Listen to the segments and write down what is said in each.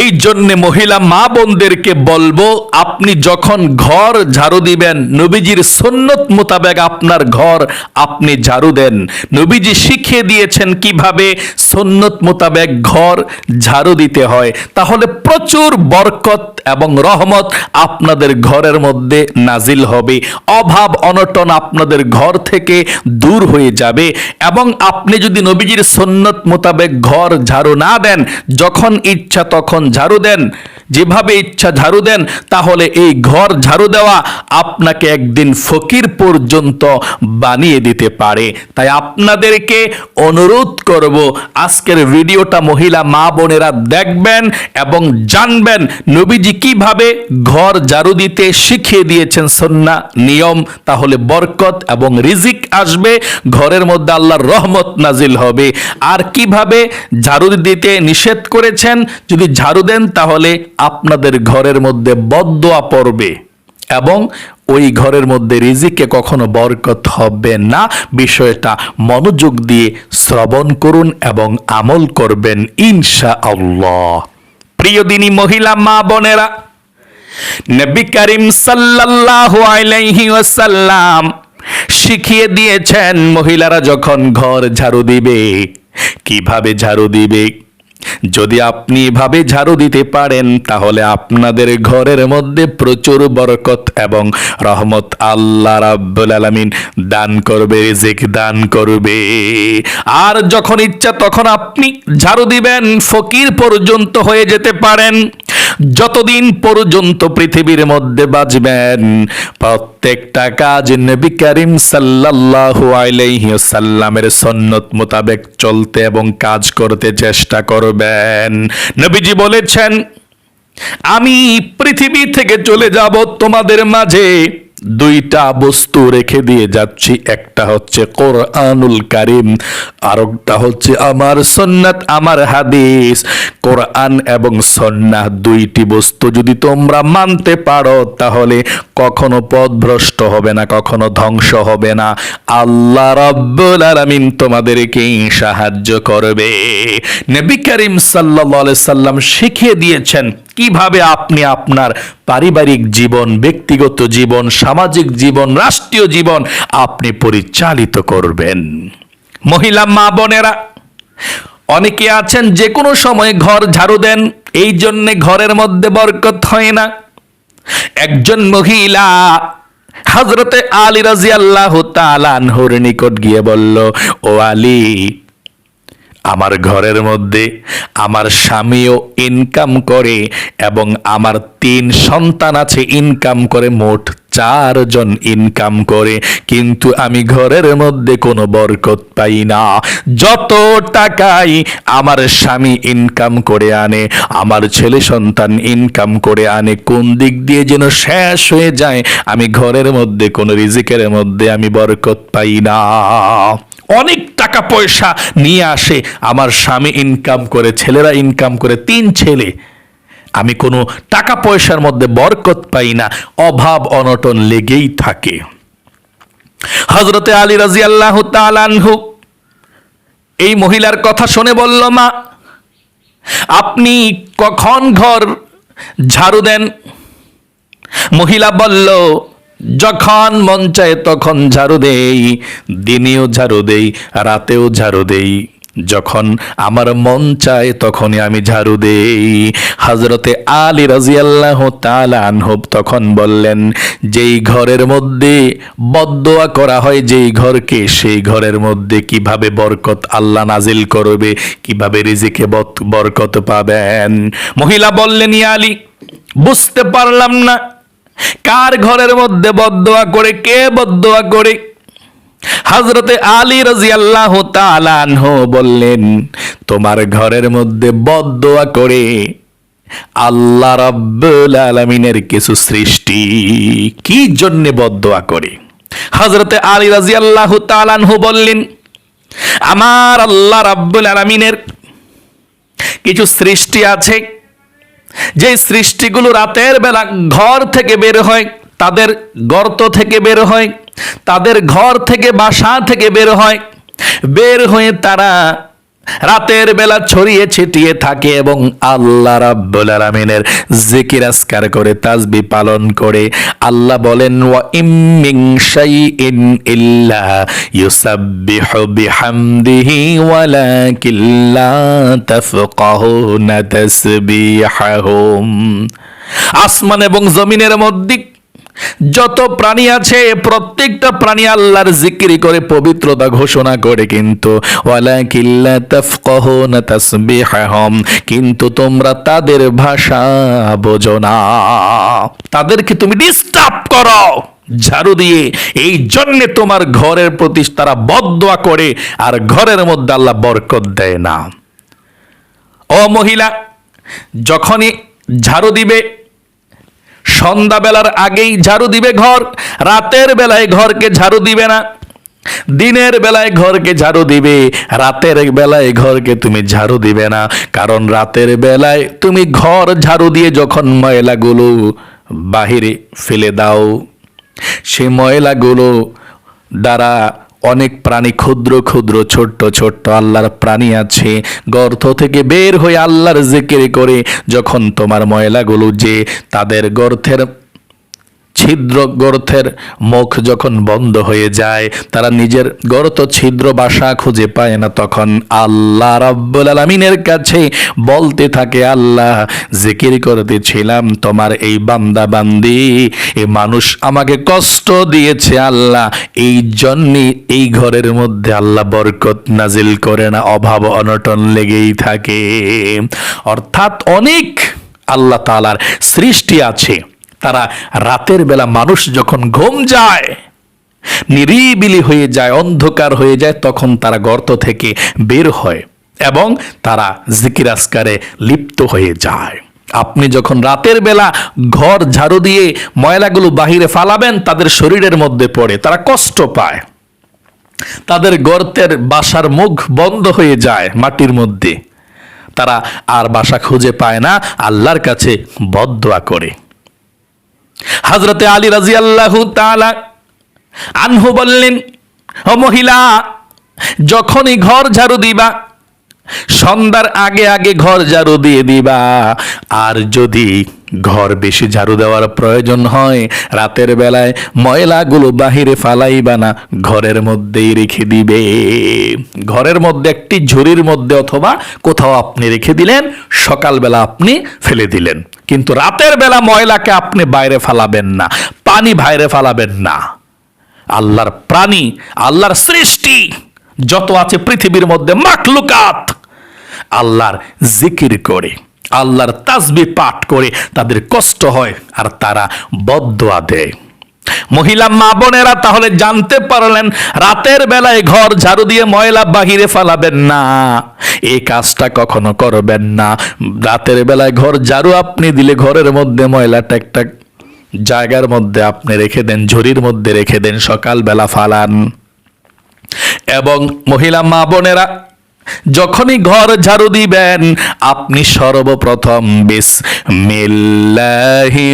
এই জন্যে মহিলা মা বোনদেরকে বলব, আপনি যখন ঘর ঝাড়ু দিবেন, নবীজির সন্ন্যত মোতাবেক আপনার ঘর আপনি ঝাড়ু দেন। নবীজি শিখিয়ে দিয়েছেন কীভাবে সন্ন্যত মোতাবেক ঘর ঝাড়ু দিতে হয়। তাহলে প্রচুর বরকত এবং রহমত আপনাদের ঘরের মধ্যে নাজিল হবে। অভাব অনটন আপনাদের ঘর থেকে দূর হয়ে যাবে এবং আপনি যদি নবীজির সন্ন্যত মোতাবেক ঘর ঝাড়ু না দেন, যখন ইচ্ছা তখন ঝাড়ু দেন। যেভাবে ইচ্ছা ঝাড়ু দেন, তাহলে এই ঘর ঝাড়ু দেওয়া আপনাকে একদিন ফকির পর্যন্ত বানিয়ে দিতে পারে। তাই আপনাদেরকে অনুরোধ করব, আজকের ভিডিওটা মহিলা মা বোনেরা দেখবেন এবং জানবেন নবীজি কীভাবে ঘর ঝাড়ু দিতে শিখিয়ে দিয়েছেন সন্না নিয়ম। তাহলে বরকত এবং রিজিক আসবে, ঘরের মধ্যে আল্লাহর রহমত নাজিল হবে। আর কীভাবে ঝাড়ু দিতে নিষেধ করেছেন, যদি ঝাড়ু দেন, তাহলে আপনাদের ঘরের মধ্যে বদদোয়া পড়বে এবং ওই ঘরের মধ্যে রিজিকে কখনো বরকত হবে না। বিষয়টা মনোযোগ দিয়ে শ্রবণ করুন এবং আমল করবেন ইনশা আল্লাহ প্রিয় দিনী মহিলা, মা বোনেরা, নবী করিম সাল্লাল্লাহু আলাইহি ওয়াসাল্লাম শিখিয়ে দিয়েছেন, মহিলারা যখন ঘর ঝাড়ু দিবে, কীভাবে ঝাড়ু দিবে? যদি আপনি এভাবে ঝাড়ু দিতে পারেন, তাহলে আপনাদের ঘরের মধ্যে প্রচুর বরকত এবং রহমত আল্লাহ রাব্বুল আলামিন দান করবে, রিজিক দান করবে। আর যখন ইচ্ছা তখন আপনি ঝাড়ু দিবেন, ফকির পর্যন্ত হয়ে যেতে পারেন। যতদিন পর্যন্ত পৃথিবীর মধ্যে বাঁচবেন, প্রত্যেকটা কাজ নবী করিম সাল্লাল্লাহু আলাইহি সাল্লামের সন্নত মোতাবেক চলতে এবং কাজ করতে চেষ্টা করবেন। নবীজি বলেছেন, আমি পৃথিবী থেকে চলে যাব তোমাদের মাঝে। দুইটা বস্তু রেখে দিয়ে যাচ্ছি। একটা হচ্ছে কোরআনুল কারিম, আরেকটা হচ্ছে আমার সন্ন্যাত আমার হাদিস। কোরআন এবং সন্ন্যাহ দুইটি বস্তু যদি তোমরা মানতে পারো, তাহলে কখনো পথভ্রষ্ট হবে না, কখনো ধ্বংস হবে না। আল্লাহ রাব্বুল আলামিন তোমাদেরকে সাহায্য করবে। নবী করিম সাল্লাল্লাহু আলাইহি সাল্লাম শিখিয়ে দিয়েছেন কীভাবে আপনি আপনার পারিবারিক জীবন, ব্যক্তিগত জীবন, সামাজিক জীবন, রাষ্ট্রীয় জীবন আপনি পরিচালিত করবেন? মহিলা মা বোনেরা, অনেকে আছেন যে কোনো সময় ঘর ঝাড়ু দেন, এই জন্যে ঘরের মধ্যে বরকত হয় না। একজন মহিলা হজরতে আলী রাজি আল্লাহ তালানহর নিকট গিয়ে বলল, ও আলী আমার ঘরের মধ্যে আমার স্বামীও ইনকাম করে এবং আমার তিন সন্তান আছে ইনকাম করে, মোট চারজন ইনকাম করে। কিন্তু আমি ঘরের মধ্যে কোনো বরকত পাই না। যত টাকাই আমার স্বামী ইনকাম করে আনে, আমার ছেলে সন্তান ইনকাম করে আনে, কোন দিক দিয়ে যেন শেষ হয়ে যায়, আমি ঘরের মধ্যে, কোনো রিজিকের মধ্যে আমি বরকত পাই না। অনেক টাকা পয়সা নিয়ে আসে, আমার স্বামী ইনকাম করে, ছেলেরা ইনকাম করে, তিন ছেলে। আমি কোনো টাকা পয়সার মধ্যে বরকত পাই না, অভাব অনটন লেগেই থাকে। হজরতে আলী রাজি আল্লাহ তালানহু এই মহিলার কথা শুনে বলল, মা, আপনি কখন ঘর ঝাড়ু দেন? মহিলা বলল যখন মন চায় তখন ঝাড়ু দেই, দিনেও ঝাড়ু দেই, রাতেও ঝাড়ু দেই। যখন আমার মন চায় তখনই আমি ঝাড়ু দেই। হজরতে আলী রাজিয়াল্লাহ তালানহব তখন বললেন, যেই ঘরের মধ্যে বদদোয়া করা হয়, যেই ঘরকে সেই ঘরের মধ্যে কীভাবে বরকত আল্লাহ নাজিল করবে, কীভাবে রিজিকে বরকত পাবেন? মহিলা বললেন ইয়া আলী, বুঝতে পারলাম না। কার ঘরের মধ্যে বদদোয়া করে, কে বদদোয়া করে? হজরতে আলী রাজি আল্লাহ বললেন, তোমার ঘরের মধ্যে বদদোয়া করে আল্লাহ রাব্বুল আলামিনের কিছু সৃষ্টি কি জন্য বদদোয়া করে? হজরতে আলী আল্লাহ তালানহু বললেন, আমার আল্লাহ রাব্বুল আলামিনের কিছু সৃষ্টি আছে যে সৃষ্টিগুলো রাতের বেলা ঘর থেকে বের হয়, তাদের গর্ত থেকে বের হয়, তাদের ঘর থেকে বাসা থেকে বের হয়, বের হয়ে তারা রাতের বেলা ছড়িয়ে ছিটিয়ে থাকে এবং আল্লাহ রাব্বুল আলামিনের জিকির আসকার করে তাসবি পালন করে। আল্লাহ বলেন, ওয়া ইম শাইইন ইল্লা ইউসাব্বিহু বিহামদিহি ওয়ালাকিন লা তাফকাহুনা তাসবিহাহুম আসমান এবং জমিনের মধ্যে যত প্রাণী আছে, প্রত্যেকটা প্রাণী আল্লাহর জিকিরি করে পবিত্রতা ঘোষণা করে কিন্তু কিন্তু তোমরা তাদের ভাষা বোঝো না। তাদেরকে তুমি ডিস্টার্ব করো, ঝাড়ু দিয়ে। এই জন্যে তোমার ঘরের প্রতি তারা বদদোয়া করে, আর ঘরের মধ্যে আল্লাহ বরকত দেয় না। ও মহিলা, যখনই ঝাড়ু দিবে সন্ধ্যাবেলার আগেই ঝাড়ু দিবে ঘর, রাতের বেলায় ঘরকে ঝাড়ু দিবে না। দিনের বেলায় ঘরকে ঝাড়ু দিবে, রাতের বেলায় ঘরকে তুমি ঝাড়ু দিবে না। কারণ রাতের বেলায় তুমি ঘর ঝাড়ু দিয়ে যখন ময়লাগুলো বাহিরে ফেলে দাও, সে ময়লাগুলো দ্বারা অনেক প্রাণী, ক্ষুদ্র ক্ষুদ্র, ছোট্ট ছোট্ট, আল্লাহর প্রাণী আছে। গর্ত থেকে বের হয়ে আল্লাহর জেকের করে যখন তোমার ময়লাগুলো যে তাদের গর্থের ছিদ্র গর্থের মুখ যখন বন্ধ হয়ে যায়, তারা নিজের গর্ত ছিদ্র বাসা খুঁজে পায় না তখন। আল্লাহ রাব্বুল আলামিনের কাছে বলতে থাকে, আল্লাহ, জিকির করতেছিলাম তোমার এই বান্দা বান্দি এই মানুষ আমাকে কষ্ট দিয়েছে, আল্লাহ। এই জন্যে এই ঘরের মধ্যে আল্লাহ বরকত নাজিল করে না, অভাব অনটন লেগেই থাকে। অর্থাৎ অনেক আল্লাহ তাআলার সৃষ্টি আছে। তারা রাতের বেলা মানুষ যখন ঘুম যায়, নিরিবিলি হয়ে যায়, অন্ধকার হয়ে যায়, তখন তারা গর্ত থেকে বের হয় এবং তারা জিকির আসকারে লিপ্ত হয়ে যায়। আপনি যখন রাতের বেলা ঘর ঝাড়ু দিয়ে ময়লাগুলো বাহিরে ফালাবেন, তাদের শরীরের মধ্যে পড়ে, তারা কষ্ট পায়। তাদের গর্তের বাসার মুখ বন্ধ হয়ে যায় মাটির মধ্যে। তারা আর বাসা খুঁজে পায় না, আল্লাহর কাছে বদদোয়া করে। হজরতে আলী রাজি আল্লাহ আনহু বললেন, ও মহিলা, যখনই ঘর ঝাড়ু দিবা, সন্ধ্যার আগে আগে ঘর ঝাড়ু দিয়ে দিবা। আর যদি ঘর বেশি ঝাড়ু দেওয়ার প্রয়োজন হয়, রাতের বেলায় ময়লাগুলো বাহিরে ফালাইবা না, ঘরের মধ্যেই রেখে দিবে। ঘরের মধ্যে একটি ঝুড়ির মধ্যে অথবা কোথাও আপনি রেখে দিলেন, সকালবেলা আপনি ফেলে দিলেন। কিন্তু রাতের বেলা ময়লাকে আপনি বাইরে ফালাবেন না, পানি বাইরে ফালাবেন না। আল্লাহর প্রাণী, আল্লাহর সৃষ্টি যত আছে পৃথিবীর মধ্যে মাখলুকাত, আল্লাহর জিকির করে, আল্লাহর তাজবি পাঠ করে তাদের কষ্ট হয় আর তারা বদয়া দেয়। মহিলা মা বোনেরা তাহলে জানতে পারলেন, রাতের বেলায় ঘর ঝাড়ু দিয়ে ময়লা বাহিরে ফালাবেন না। এই কাজটা কখনো করবেন না। রাতের বেলায় ঘর ঝাড়ু আপনি দিলে ঘরের মধ্যে ময়লাটা একটা জায়গার মধ্যে আপনি রেখে দেন, ঝুড়ির মধ্যে রেখে দেন, সকালবেলা ফালান। এবং মহিলা মা বোনেরা যখনই ঘর ঝাড়ু দিবেন, আপনি সর্বপ্রথম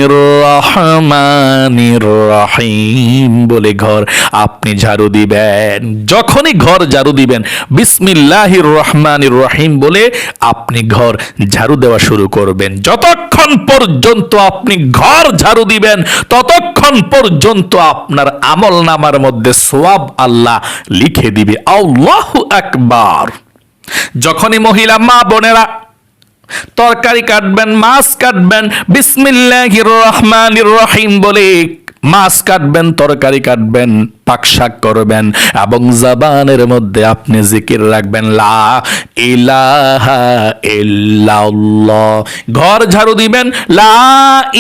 রহমানির রহিম বলে ঘর আপনি ঝাড়ু দিবেন। যখনই ঘর ঝাড়ু দিবেন, বিসমিল্লাহির রহমানির রহিম বলে আপনি ঘর ঝাড়ু দেওয়া শুরু করবেন। যতক্ষণ পর্যন্ত আপনি ঘর ঝাড়ু দিবেন, ততক্ষণ পর্যন্ত আপনার আমল নামার মধ্যে সোয়াব আল্লাহ লিখে দিবে। আল্লাহু আকবার। যখনই মহিলা মা বোনেরা তরকারি কাটবেন, মাছ কাটবেন, বিসমিল্লাহির রহমানির রহিম বলে মাছ কাটবেন, তরকারি কাটবেন পাক শাক করবেন এবং জবানের মধ্যে আপনি জিকির রাখবেন, লা ইলাহা ইল্লাল্লাহ। ঘর ঝাড়ু দিবেন, লা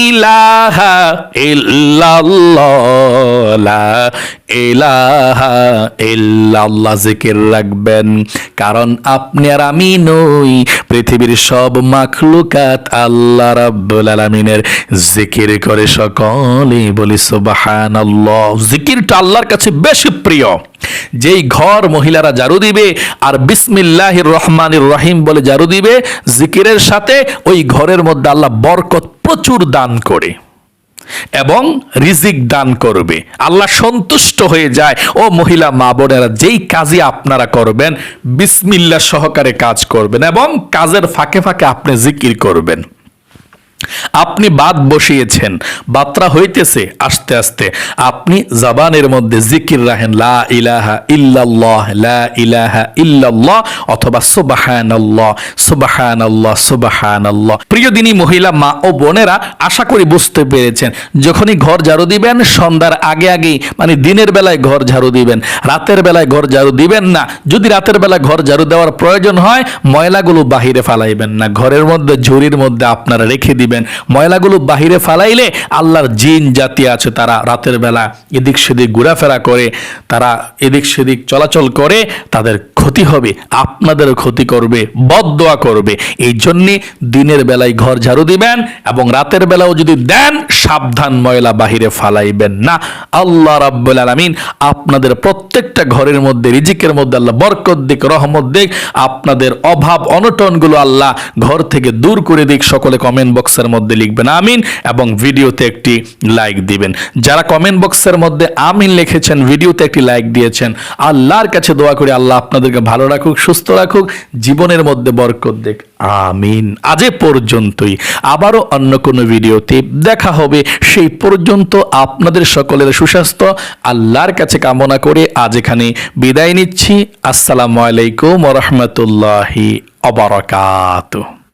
ইলাহা ইল্লাল্লাহ, লা ইলাহা ইল্লাল্লাহ জিকির রাখবেন। কারণ আপনি আর আমি নই, পৃথিবীর সব মাখলুকাত আল্লাহ রাব্বুল আলামিনের জিকির করে সকলে বলি সুবহানাল্লাহ। জিকিরটা আল্লাহর কাছে বেশি প্রিয়। যেই ঘর মহিলারা জারু দিবে আর বিসমিল্লাহির রহমানির রহিম বলে জারু দিবে, জিকিরের সাথে ওই ঘরের মধ্যে আল্লাহ বরকত প্রচুর দান করে এবং রিজিক দান করবে। আল্লাহ সন্তুষ্ট হয়ে যায়। ও মহিলা, মা বোনেরা, যেই কাজই আপনারা করবেন বিসমিল্লা সহকারে কাজ করবেন এবং কাজের ফাঁকে ফাঁকে আপনি জিকির করবেন। আপনি বাদ বসিয়েছেন, বাত্রা হইতেছে আস্তে আস্তে। আপনি জবানের মধ্যে জিকির রাখেন, লা ইলাহা ইল্লাল্লাহ, লা ইলাহা ইল্লাল্লাহ অথবা সুবহানাল্লাহ সুবহানাল্লাহ সুবহানাল্লাহ। প্রিয় দিনী মহিলা, মা ও বোনেরা, আশা করি বুঝতে পেরেছেন, যখনই ঘর ঝাড়ু দিবেন, সন্ধ্যার আগে আগেই মানে দিনের বেলায় ঘর ঝাড়ু দিবেন, রাতের বেলায় ঘর ঝাড়ু দিবেন না, যদি রাতের বেলা ঘর ঝাড়ু দেওয়ার প্রয়োজন হয়, ময়লাগুলো বাহিরে ফালাইবেন না, ঘরের মধ্যে ঝুড়ির মধ্যে আপনারা রেখে দিবেন ময়লাগুলো বাহিরে ফালাইলে আল্লাহর জিন জাতি আছে, তারা রাতের বেলা এদিক সেদিক ঘোরাফেরা করে, তারা এদিক সেদিক চলাচল করে, তাদের ক্ষতি হবে, আপনাদেরও ক্ষতি করবে বদদোয়া করবে। এই জন্যে দিনের বেলায় ঘর ঝাড়ু দিবেন এবং রাতের বেলাও যদি দেন, সাবধান ময়লা বাহিরে ফালাইবেন না। আল্লাহ রাব্বুল আলামিন আপনাদের প্রত্যেকটা ঘরের মধ্যে, রিজিকের মধ্যে আল্লাহ বরকত দিক, রহমত দিক, আপনাদের অভাব, অনটনগুলো আল্লাহ ঘর থেকে দূর করে দিক। সকলে কমেন্ট বক্সের মধ্যে লিখবেন আমিন এবং ভিডিওতে একটি লাইক দিবেন। যারা কমেন্ট বক্সের মধ্যে আমিন লিখেছেন, ভিডিওতে একটি লাইক দিয়েছেন, আল্লাহর কাছে দোয়া করে আল্লাহ আপনাদেরকে ভালো রাখুক, সুস্থ রাখুক, জীবনের মধ্যে বরকত দেখ আমিন। আজ পর্যন্তই। আবারও অন্য কোনো ভিডিওতে দেখা হবে। সেই পর্যন্ত আপনাদের সকলের সুস্বাস্থ্য, আল্লাহর কাছে কামনা করে আজ এখানে বিদায় নিচ্ছি। আসসালামু আলাইকুম রহমতুল্লাহি অবরাকাতুহ